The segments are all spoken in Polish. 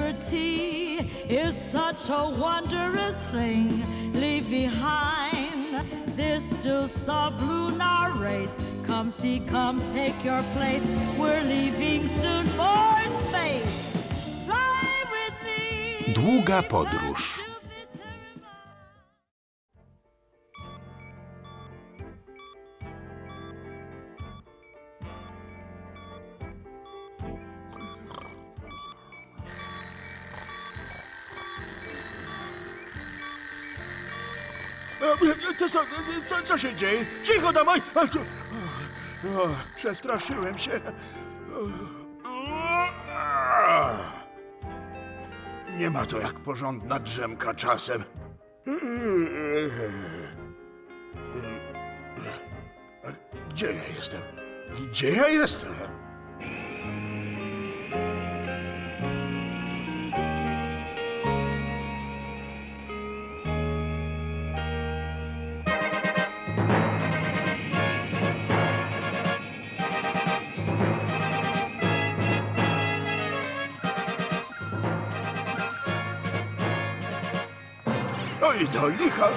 Liberty is such a wondrous thing. Leave behind this still soft lunar race. Come see, come take your place. We're leaving soon for space. Długa podróż. Co, się dzieje? Cicho O, przestraszyłem się. Nie ma to jak porządna drzemka czasem. Gdzie ja jestem? Gdzie ja jestem? Oj, do licha.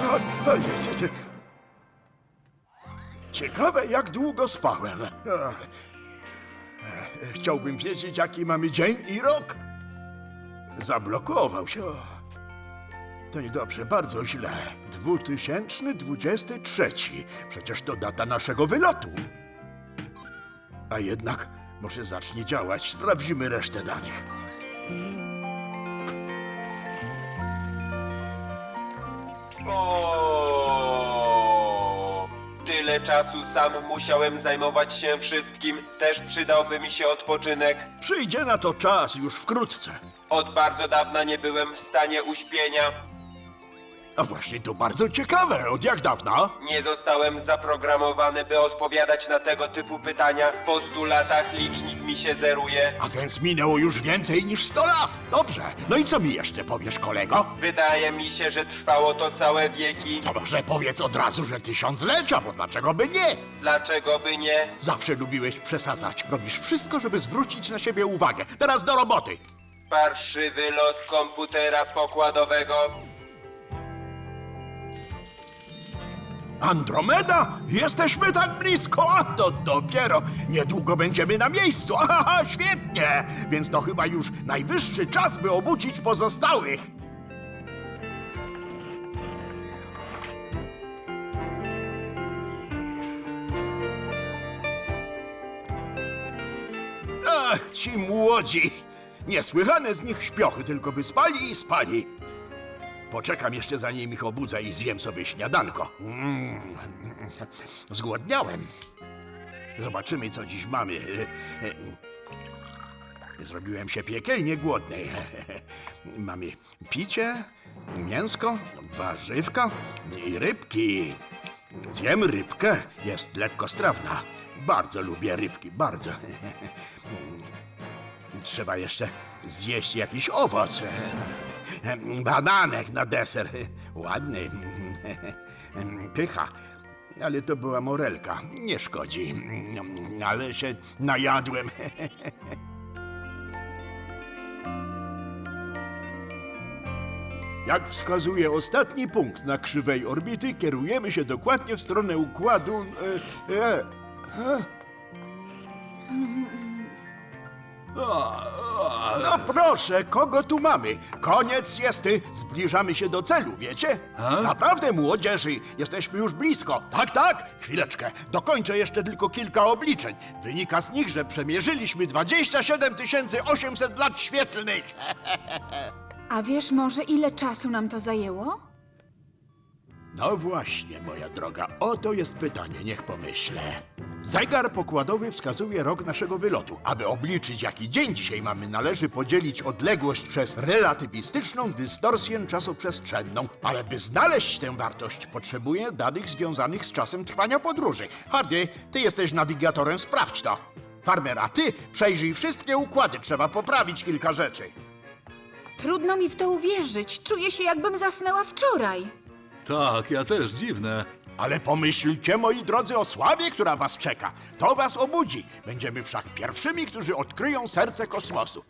Ciekawe, jak długo spałem. Chciałbym wiedzieć, jaki mamy dzień i rok. Zablokował się. To niedobrze, bardzo źle. 2023. Przecież to data naszego wylotu. A jednak może zacznie działać. Sprawdzimy resztę danych. O, Tyle czasu sam musiałem zajmować się wszystkim. Też przydałby mi się odpoczynek. Przyjdzie na to czas już wkrótce. Od bardzo dawna nie byłem w stanie uśpienia. A właśnie to bardzo ciekawe. Od jak dawna? Nie zostałem zaprogramowany, by odpowiadać na tego typu pytania. Po stu latach licznik mi się zeruje. A więc minęło już więcej niż 100 lat. Dobrze. No i co mi jeszcze powiesz, kolego? Wydaje mi się, że trwało to całe wieki. To może powiedz od razu, że tysiąclecia, bo dlaczego by nie? Dlaczego by nie? Zawsze lubiłeś przesadzać. Robisz wszystko, żeby zwrócić na siebie uwagę. Teraz do roboty. Parszywy los komputera pokładowego. Andromeda? Jesteśmy tak blisko, a to dopiero. Niedługo będziemy na miejscu. Aha, świetnie. Więc to chyba już najwyższy czas, by obudzić pozostałych. Ach, ci młodzi. Niesłychane z nich śpiochy, tylko by spali i spali. Poczekam jeszcze zanim ich obudzę i zjem sobie śniadanko. Mm. Zgłodniałem. Zobaczymy, co dziś mamy. Zrobiłem się piekielnie głodny. Mamy picie, mięsko, warzywka i rybki. Zjem rybkę, jest lekkostrawna. Bardzo lubię rybki, bardzo. Trzeba jeszcze zjeść jakiś owoc. Bananek na deser. Ładny. Pycha. Ale to była morelka. Nie szkodzi. Ale się najadłem. Jak wskazuje ostatni punkt na krzywej orbity, kierujemy się dokładnie w stronę układu. E, e, e. No proszę, kogo tu mamy? Koniec jest, y, zbliżamy się do celu, wiecie? Naprawdę, młodzieży, jesteśmy już blisko. Tak, tak, chwileczkę, dokończę jeszcze tylko kilka obliczeń. Wynika z nich, że przemierzyliśmy 27 800 lat świetlnych. A wiesz może, ile czasu nam to zajęło? No właśnie, moja droga, oto jest pytanie, niech pomyślę. Zegar pokładowy wskazuje rok naszego wylotu. Aby obliczyć, jaki dzień dzisiaj mamy, należy podzielić odległość przez relatywistyczną dystorsję czasoprzestrzenną. Ale by znaleźć tę wartość, potrzebuję danych związanych z czasem trwania podróży. Hardy, ty jesteś nawigatorem, sprawdź to. Farmer, a ty przejrzyj wszystkie układy, trzeba poprawić kilka rzeczy. Trudno mi w to uwierzyć. Czuję się, jakbym zasnęła wczoraj. Tak, ja też, dziwne. Ale pomyślcie, moi drodzy, o sławie, która was czeka. To was obudzi. Będziemy wszak pierwszymi, którzy odkryją serce kosmosu.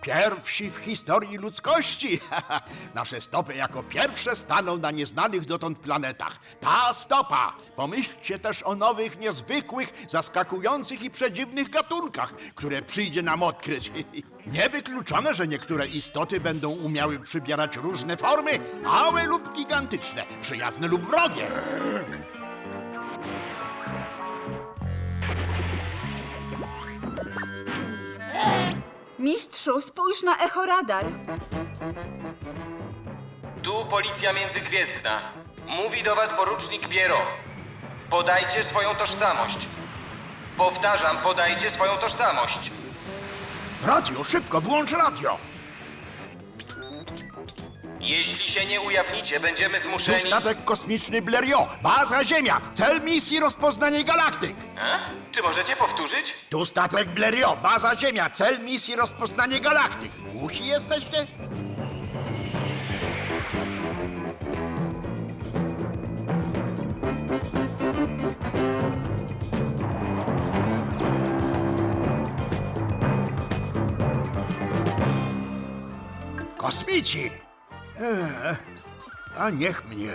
Pierwsi w historii ludzkości. Nasze stopy jako pierwsze staną na nieznanych dotąd planetach. Ta stopa! Pomyślcie też o nowych, niezwykłych, zaskakujących i przedziwnych gatunkach, które przyjdzie nam odkryć. Niewykluczone, że niektóre istoty będą umiały przybierać różne formy, małe lub gigantyczne, przyjazne lub wrogie. Mistrzu, spójrz na echoradar. Tu policja międzygwiezdna. Mówi do was porucznik Biero. Podajcie swoją tożsamość. Powtarzam, podajcie swoją tożsamość. Radio, szybko, włącz radio! Jeśli się nie ujawnicie, będziemy Tu zmuszeni... statek kosmiczny Blériot, baza Ziemia, cel misji rozpoznanie galaktyk. E? Czy możecie powtórzyć? Tu statek Blériot, baza Ziemia, cel misji rozpoznanie galaktyk. Musi jesteście? Kosmici! Eee, a niech mnie.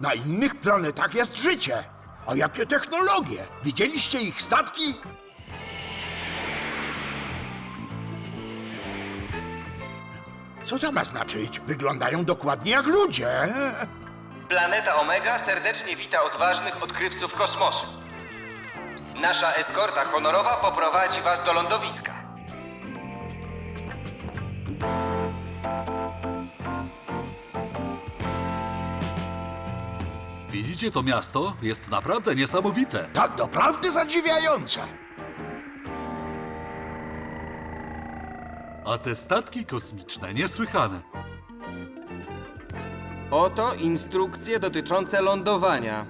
Na innych planetach jest życie. A jakie technologie? Widzieliście ich statki? Co to ma znaczyć? Wyglądają dokładnie jak ludzie. Planeta Omega serdecznie wita odważnych odkrywców kosmosu. Nasza eskorta honorowa poprowadzi was do lądowiska. Widzicie to miasto? Jest naprawdę niesamowite. Tak doprawdy zadziwiające. A te statki kosmiczne niesłychane. Oto instrukcje dotyczące lądowania.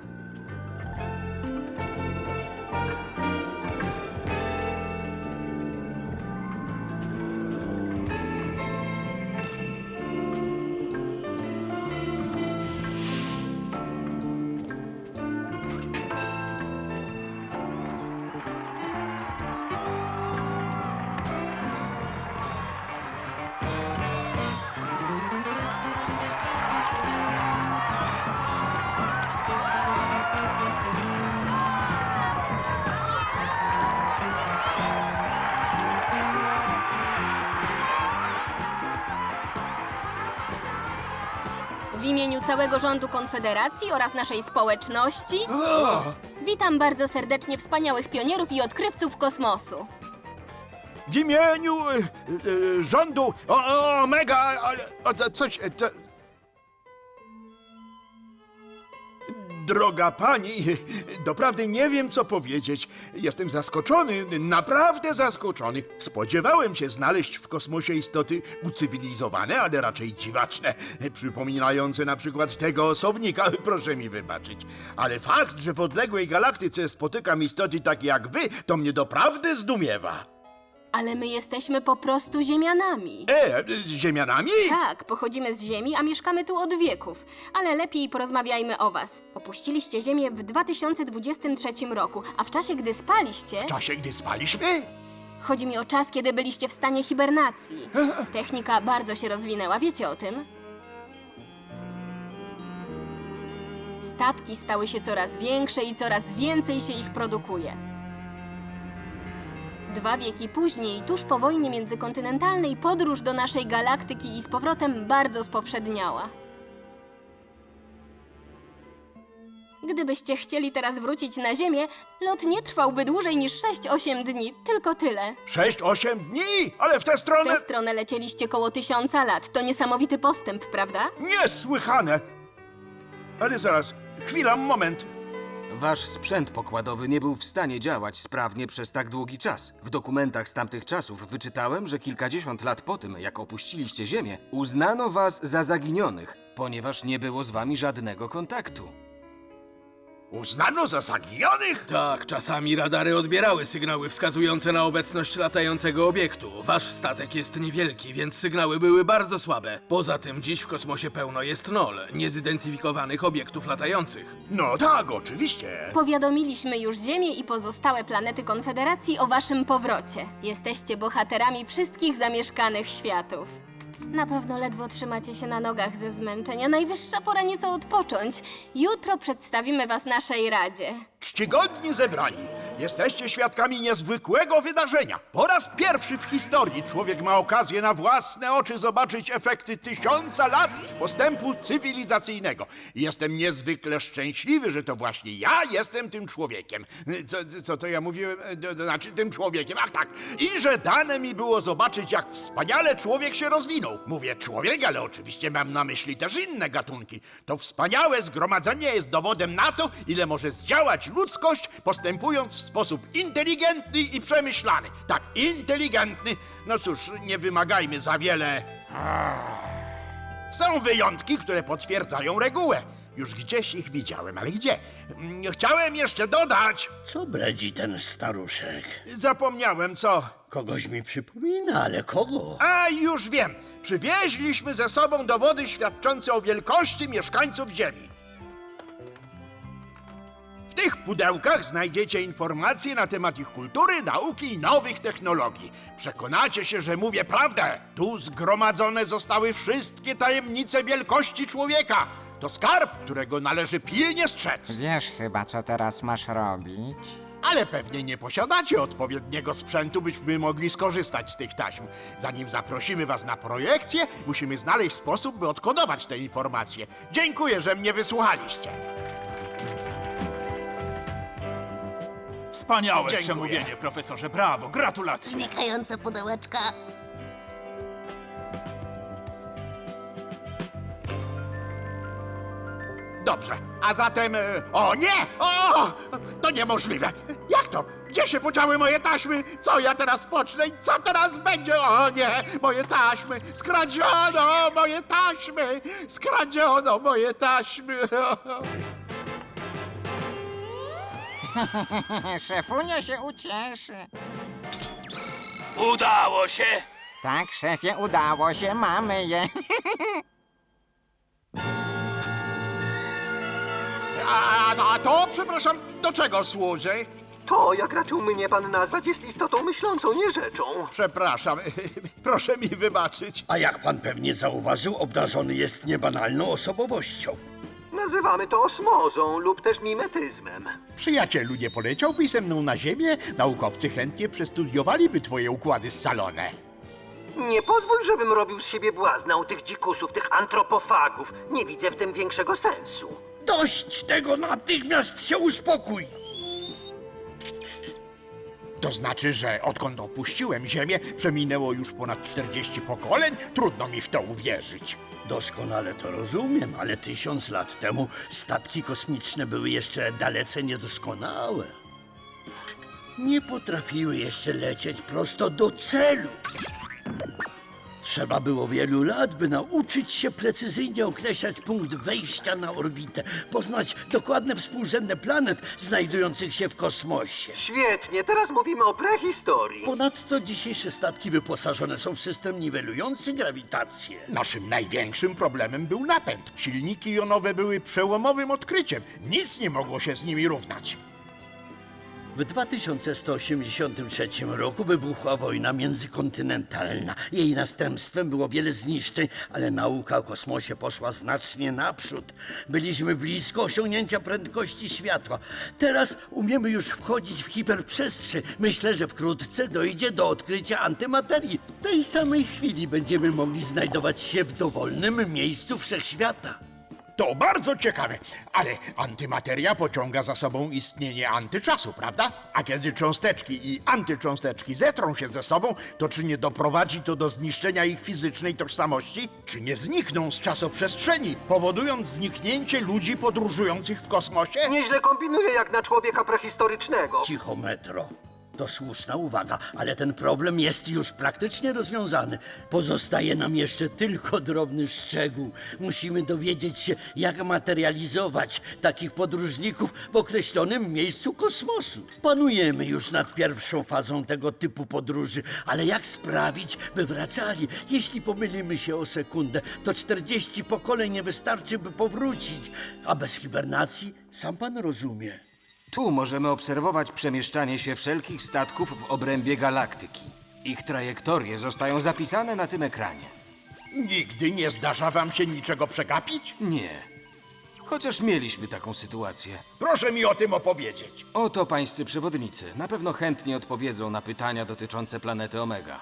Imieniu całego rządu Konfederacji oraz naszej społeczności witam bardzo serdecznie wspaniałych pionierów i odkrywców kosmosu. W imieniu e, e, rządu o, Omega, ale coś... Droga pani, doprawdy nie wiem, co powiedzieć. Jestem zaskoczony, naprawdę zaskoczony. Spodziewałem się znaleźć w kosmosie istoty ucywilizowane, ale raczej dziwaczne, przypominające na przykład tego osobnika, proszę mi wybaczyć. Ale fakt, że w odległej galaktyce spotykam istoty takie jak wy, to mnie doprawdy zdumiewa. Ale my jesteśmy po prostu ziemianami. E, ziemianami? Tak, pochodzimy z Ziemi, a mieszkamy tu od wieków. Ale lepiej porozmawiajmy o was. Opuściliście Ziemię w 2023 roku, a w czasie, gdy spaliście, W czasie, gdy spaliśmy? Chodzi mi o czas, kiedy byliście w stanie hibernacji. Technika bardzo się rozwinęła, wiecie o tym? Statki stały się coraz większe i coraz więcej się ich produkuje. Dwa wieki później, tuż po wojnie międzykontynentalnej, podróż do naszej galaktyki i z powrotem bardzo spowszedniała. Gdybyście chcieli teraz wrócić na Ziemię, lot nie trwałby dłużej niż 6-8 dni, tylko tyle. Sześć, osiem dni, ale w tę W stronę... tę stronę lecieliście koło tysiąca lat. To niesamowity postęp, prawda? Niesłychane! Ale zaraz, chwila, moment. Wasz sprzęt pokładowy nie był w stanie działać sprawnie przez tak długi czas. W dokumentach z tamtych czasów wyczytałem, że kilkadziesiąt lat po tym, jak opuściliście Ziemię, uznano was za zaginionych, ponieważ nie było z wami żadnego kontaktu. Uznano za zaginionych? Tak, czasami radary odbierały sygnały wskazujące na obecność latającego obiektu. Wasz statek jest niewielki, więc sygnały były bardzo słabe. Poza tym dziś w kosmosie pełno jest nol, niezidentyfikowanych obiektów latających. No tak, oczywiście. Powiadomiliśmy już Ziemię i pozostałe planety Konfederacji o waszym powrocie. Jesteście bohaterami wszystkich zamieszkanych światów. Na pewno ledwo trzymacie się na nogach ze zmęczenia. Najwyższa pora nieco odpocząć. Jutro przedstawimy was naszej Radzie. Czcigodni zebrani, jesteście świadkami niezwykłego wydarzenia. Po raz pierwszy w historii człowiek ma okazję na własne oczy zobaczyć efekty tysiąca lat postępu cywilizacyjnego. Jestem niezwykle szczęśliwy, że to właśnie ja jestem tym człowiekiem. Co, co to ja mówiłem? To, to znaczy tym człowiekiem, ach tak. I że dane mi było zobaczyć, jak wspaniale człowiek się rozwinął. Mówię człowiek, ale oczywiście mam na myśli też inne gatunki. To wspaniałe zgromadzenie jest dowodem na to, ile może zdziałać ludzkość, postępując w sposób inteligentny i przemyślany. Tak, inteligentny. No cóż, nie wymagajmy za wiele. Są wyjątki, które potwierdzają regułę. Już gdzieś ich widziałem, ale gdzie? Mm, Chciałem jeszcze dodać. Co bredzi ten staruszek? Zapomniałem co. Kogoś mi przypomina, ale kogo? A już wiem. Przywieźliśmy ze sobą dowody świadczące o wielkości mieszkańców Ziemi. W tych pudełkach znajdziecie informacje na temat ich kultury, nauki i nowych technologii. Przekonacie się, że mówię prawdę. Tu zgromadzone zostały wszystkie tajemnice wielkości człowieka. To skarb, którego należy pilnie strzec. Wiesz chyba, co teraz masz robić? Ale pewnie nie posiadacie odpowiedniego sprzętu, byśmy mogli skorzystać z tych taśm. Zanim zaprosimy was na projekcję, musimy znaleźć sposób, by odkodować te informacje. Dziękuję, że mnie wysłuchaliście. Wspaniałe Dziękuję. przemówienie, profesorze. Brawo, gratulacje. Znikające pudełeczka. Dobrze, a zatem... e, O nie! O! To niemożliwe! Jak to? Gdzie się podziały moje taśmy? Co ja teraz pocznę i co teraz będzie? O nie! Moje taśmy! Skradziono moje taśmy! Skradziono moje taśmy! Szefunio się ucieszy. Udało się! Tak, szefie, udało się, mamy je. A, a to, przepraszam, do czego służy? To, jak raczył mnie pan nazwać, jest istotą myślącą, nie rzeczą. Przepraszam, proszę mi wybaczyć. A jak pan pewnie zauważył, obdarzony jest niebanalną osobowością. Nazywamy to osmozą lub też mimetyzmem. Przyjacielu, nie poleciałbyś ze mną na ziemię? Naukowcy chętnie przestudiowaliby twoje układy scalone. Nie pozwól, żebym robił z siebie błazna u tych dzikusów, tych antropofagów. Nie widzę w tym większego sensu. Dość tego, natychmiast się uspokój! To znaczy, że odkąd opuściłem Ziemię, przeminęło już ponad 40 pokoleń? Trudno mi w to uwierzyć. Doskonale to rozumiem, ale tysiąc lat temu statki kosmiczne były jeszcze dalece niedoskonałe. Nie potrafiły jeszcze lecieć prosto do celu. Trzeba było wielu lat, by nauczyć się precyzyjnie określać punkt wejścia na orbitę, poznać dokładne współrzędne planet znajdujących się w kosmosie. Świetnie, teraz mówimy o prehistorii. Ponadto dzisiejsze statki wyposażone są w system niwelujący grawitację. Naszym największym problemem był napęd. Silniki jonowe były przełomowym odkryciem. Nic nie mogło się z nimi równać. W 2183 roku wybuchła wojna międzykontynentalna. Jej następstwem było wiele zniszczeń, ale nauka o kosmosie poszła znacznie naprzód. Byliśmy blisko osiągnięcia prędkości światła. Teraz umiemy już wchodzić w hiperprzestrzeń. Myślę, że wkrótce dojdzie do odkrycia antymaterii. W tej samej chwili będziemy mogli znajdować się w dowolnym miejscu wszechświata. To bardzo ciekawe, ale antymateria pociąga za sobą istnienie antyczasu, prawda? A kiedy cząsteczki i antycząsteczki zetrą się ze sobą, to czy nie doprowadzi to do zniszczenia ich fizycznej tożsamości? Czy nie znikną z czasoprzestrzeni, powodując zniknięcie ludzi podróżujących w kosmosie? Nieźle kombinuje jak na człowieka prehistorycznego. Cicho, metro. To słuszna uwaga, ale ten problem jest już praktycznie rozwiązany. Pozostaje nam jeszcze tylko drobny szczegół. Musimy dowiedzieć się, jak materializować takich podróżników w określonym miejscu kosmosu. Panujemy już nad pierwszą fazą tego typu podróży, ale jak sprawić, by wracali? Jeśli pomylimy się o sekundę, to 40 pokoleń nie wystarczy, by powrócić. A bez hibernacji, sam pan rozumie. Tu możemy obserwować przemieszczanie się wszelkich statków w obrębie galaktyki. Ich trajektorie zostają zapisane na tym ekranie. Nigdy nie zdarza wam się niczego przegapić? Nie. Chociaż mieliśmy taką sytuację. Proszę mi o tym opowiedzieć. Oto pańscy przewodnicy. Na pewno chętnie odpowiedzą na pytania dotyczące planety Omega.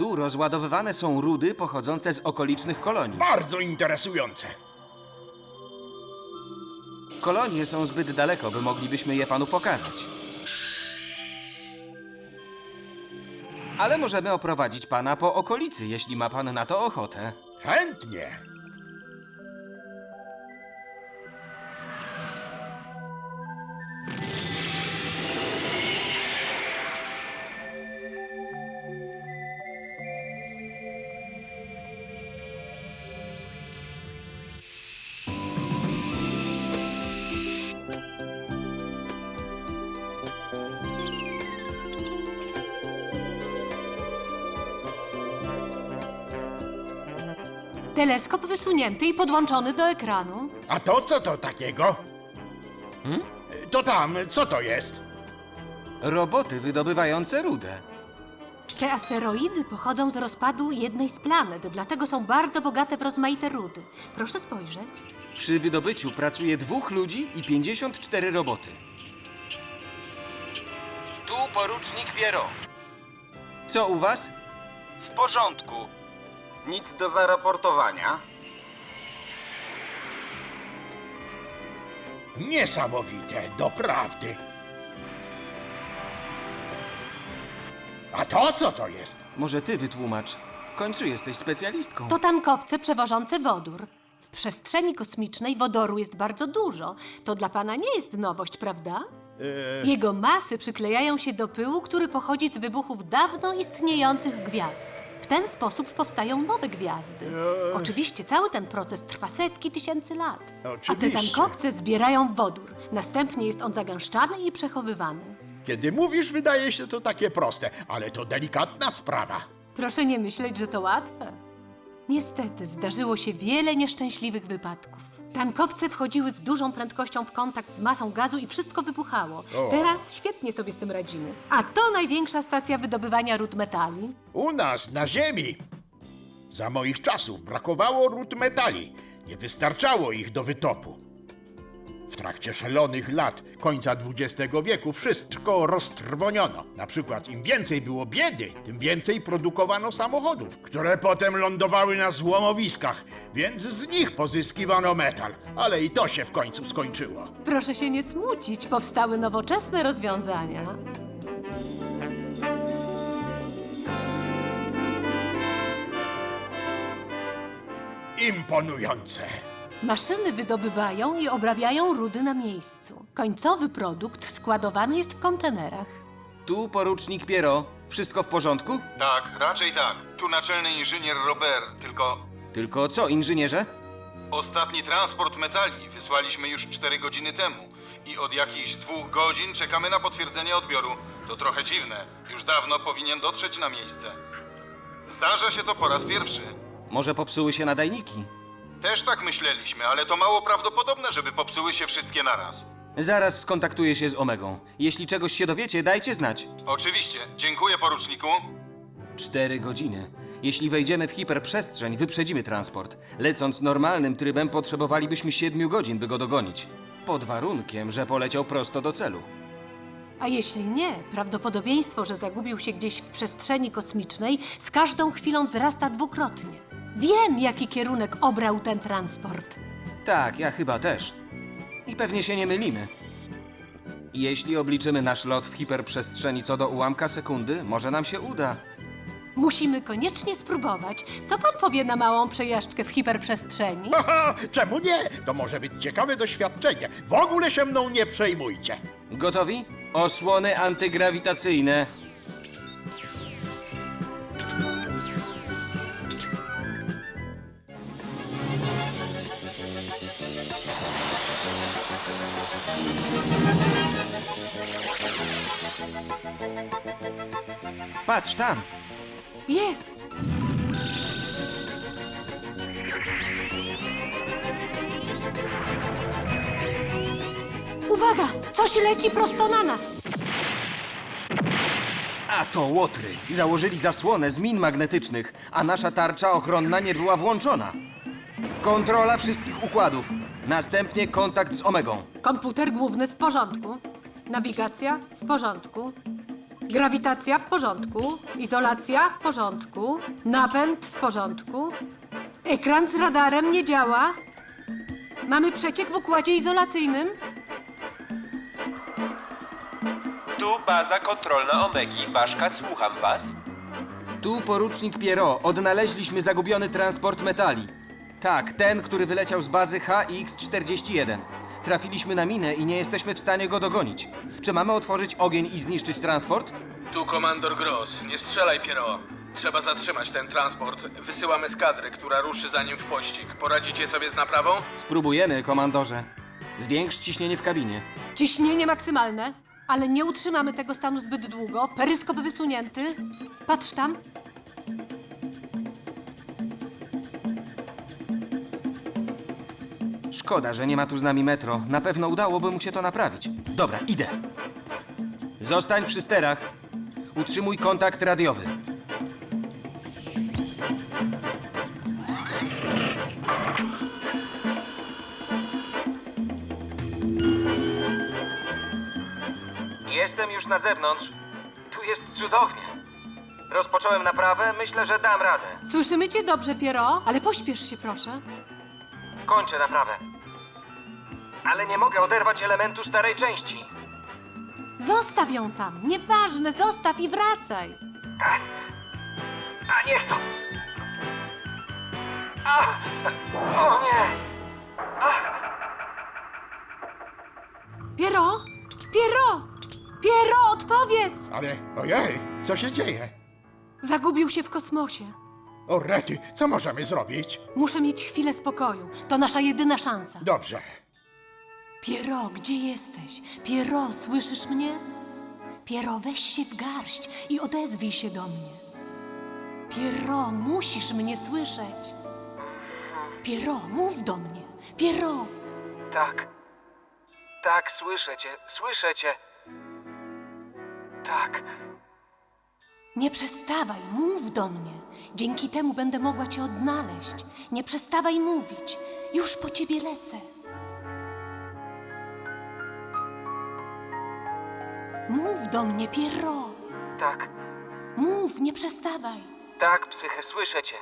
Tu rozładowywane są rudy pochodzące z okolicznych kolonii. Bardzo interesujące. Kolonie są zbyt daleko, by moglibyśmy je panu pokazać. Ale możemy oprowadzić pana po okolicy, jeśli ma pan na to ochotę. Chętnie. Teleskop wysunięty i podłączony do ekranu. A to co to takiego? To tam, co to jest? Roboty wydobywające rudę. Te asteroidy pochodzą z rozpadu jednej z planet, dlatego są bardzo bogate w rozmaite rudy. Proszę spojrzeć. Przy wydobyciu pracuje dwóch ludzi i 54 roboty. Tu porucznik Piero. Co u was? W porządku. Nic do zaraportowania. Niesamowite, doprawdy. A to co to jest? Może ty wytłumacz. W końcu jesteś specjalistką. To tankowce przewożące wodór. W przestrzeni kosmicznej wodoru jest bardzo dużo. To dla pana nie jest nowość, prawda? Jego masy przyklejają się do pyłu, który pochodzi z wybuchów dawno istniejących gwiazd. W ten sposób powstają nowe gwiazdy. Oczywiście cały ten proces trwa setki tysięcy lat. A te Oczywiście. tankowce zbierają wodór. Następnie jest on zagęszczany i przechowywany. Kiedy mówisz, wydaje się to takie proste, ale to delikatna sprawa. Proszę nie myśleć, że to łatwe. Niestety zdarzyło się wiele nieszczęśliwych wypadków. Tankowce wchodziły z dużą prędkością w kontakt z masą gazu i wszystko wybuchało. O. Teraz świetnie sobie z tym radzimy. A to największa stacja wydobywania ród metali. U nas, na Ziemi, za moich czasów brakowało ród metali. Nie wystarczało ich do wytopu. W trakcie szalonych lat końca XX wieku wszystko roztrwoniono. Na przykład im więcej było biedy, tym więcej produkowano samochodów, które potem lądowały na złomowiskach, więc z nich pozyskiwano metal. Ale i to się w końcu skończyło. Proszę się nie smucić, powstały nowoczesne rozwiązania. Imponujące. Maszyny wydobywają i obrabiają rudy na miejscu. Końcowy produkt składowany jest w kontenerach. Tu porucznik Piero. Wszystko w porządku? Tak, raczej tak. Tu naczelny inżynier Robert, tylko Tylko co, inżynierze? ostatni transport metali wysłaliśmy już 4 godziny temu. I od jakichś dwóch godzin czekamy na potwierdzenie odbioru. To trochę dziwne. Już dawno powinien dotrzeć na miejsce. Zdarza się to po raz pierwszy. Może popsuły się nadajniki? Też tak myśleliśmy, ale to mało prawdopodobne, żeby popsuły się wszystkie naraz. Zaraz skontaktuję się z Omegą. Jeśli czegoś się dowiecie, dajcie znać. Oczywiście. Dziękuję, poruczniku. Cztery godziny. Jeśli wejdziemy w hiperprzestrzeń, wyprzedzimy transport. Lecąc normalnym trybem, potrzebowalibyśmy siedmiu godzin, by go dogonić. Pod warunkiem, że poleciał prosto do celu. A jeśli nie, prawdopodobieństwo, że zagubił się gdzieś w przestrzeni kosmicznej, z każdą chwilą wzrasta dwukrotnie. Wiem, jaki kierunek obrał ten transport. Tak, ja chyba też. I pewnie się nie mylimy. Jeśli obliczymy nasz lot w hiperprzestrzeni co do ułamka sekundy, może nam się uda. Musimy koniecznie spróbować. Co pan powie na małą przejażdżkę w hiperprzestrzeni? Haha, czemu nie? To może być ciekawe doświadczenie. W ogóle się mną nie przejmujcie. Gotowi? Osłony antygrawitacyjne. Patrz tam! Jest! Uwaga! Coś leci prosto na nas! A to łotry. Założyli zasłonę z min magnetycznych, a nasza tarcza ochronna nie była włączona. Kontrola wszystkich układów. Następnie kontakt z Omegą. Komputer główny w porządku. Nawigacja w porządku. Grawitacja w porządku. Izolacja w porządku. Napęd w porządku. Ekran z radarem nie działa. Mamy przeciek w układzie izolacyjnym. Tu baza kontrolna Omegi. Ważka, słucham was. Tu porucznik Pierrot. Odnaleźliśmy zagubiony transport metali. Tak, ten, który wyleciał z bazy HX-41. Trafiliśmy na minę i nie jesteśmy w stanie go dogonić. Czy mamy otworzyć ogień i zniszczyć transport? Tu komandor Gross. Nie strzelaj, Piero. Trzeba zatrzymać ten transport. Wysyłamy skadrę, która ruszy za nim w pościg. Poradzicie sobie z naprawą? Spróbujemy, komandorze. Zwiększ ciśnienie w kabinie. Ciśnienie maksymalne. Ale nie utrzymamy tego stanu zbyt długo. Peryskop wysunięty. Patrz tam. Szkoda, że nie ma tu z nami metro. Na pewno udałoby mu się to naprawić. Dobra, idę. Zostań przy sterach. Utrzymuj kontakt radiowy. Jestem już na zewnątrz. Tu jest cudownie. Rozpocząłem naprawę, myślę, że dam radę. Słyszymy cię dobrze, Piero, ale pośpiesz się, proszę. Kończę naprawę. Ale nie mogę oderwać elementu starej części. Zostaw ją tam. Nieważne, zostaw i wracaj. A niech to! A! O nie! Piero! Piero! Piero, odpowiedz! Ale ojej, co się dzieje? Zagubił się w kosmosie. O rety, co możemy zrobić? Muszę mieć chwilę spokoju. To nasza jedyna szansa. Dobrze. Piero, gdzie jesteś? Piero, słyszysz mnie? Piero, weź się w garść i odezwij się do mnie. Piero, musisz mnie słyszeć. Piero, mów do mnie. Piero! Tak. Tak, słyszę cię, słyszę cię. Tak. Nie przestawaj, mów do mnie. Dzięki temu będę mogła cię odnaleźć. Nie przestawaj mówić. Już po ciebie lecę. Mów do mnie, Piero. Tak. Mów, nie przestawaj. Tak, psyche, słyszę cię.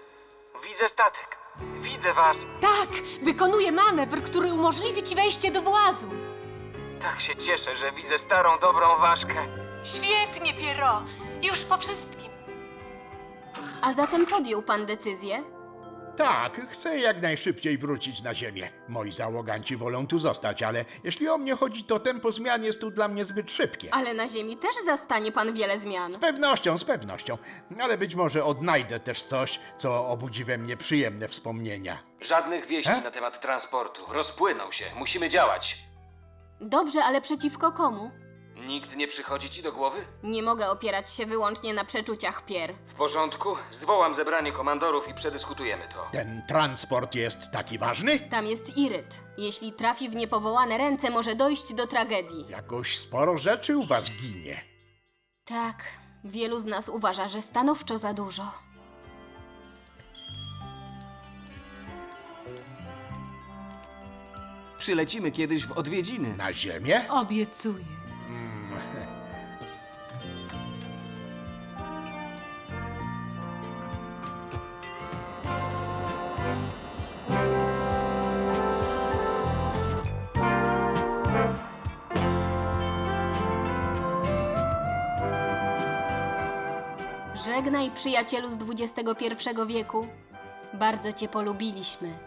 Widzę statek. Widzę was. Tak, wykonuję manewr, który umożliwi ci wejście do włazu. Tak się cieszę, że widzę starą, dobrą ważkę. Świetnie, Piero. Już po wszystkim. A zatem podjął pan decyzję? Tak, chcę jak najszybciej wrócić na ziemię. Moi załoganci wolą tu zostać, ale jeśli o mnie chodzi, to tempo zmian jest tu dla mnie zbyt szybkie. Ale na Ziemi też zastanie pan wiele zmian. Z pewnością, z pewnością. Ale być może odnajdę też coś, co obudzi we mnie przyjemne wspomnienia. Żadnych wieści E? na temat transportu. Rozpłynął się. Musimy działać. Dobrze, ale przeciwko komu? Nikt nie przychodzi ci do głowy? Nie mogę opierać się wyłącznie na przeczuciach Pier. W porządku. Zwołam zebranie komandorów i przedyskutujemy to. Ten transport jest taki ważny? Tam jest Iryt. Jeśli trafi w niepowołane ręce, może dojść do tragedii. Jakoś sporo rzeczy u was ginie. Tak, wielu z nas uważa, że stanowczo za dużo. Przylecimy kiedyś w odwiedziny. Na ziemię? Obiecuję. Żegnaj, przyjacielu z XXI wieku. Bardzo cię polubiliśmy.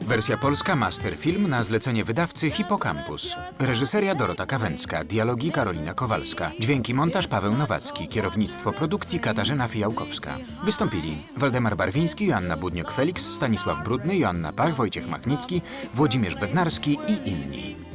Wersja polska Masterfilm na zlecenie wydawcy Hipocampus. Reżyseria Dorota Kawęcka, dialogi Karolina Kowalska, dźwięki montaż Paweł Nowacki, kierownictwo produkcji Katarzyna Fijałkowska. Wystąpili Waldemar Barwiński, Joanna Budniok-Felix, Stanisław Brudny, Joanna Pach, Wojciech Machnicki, Włodzimierz Bednarski i inni.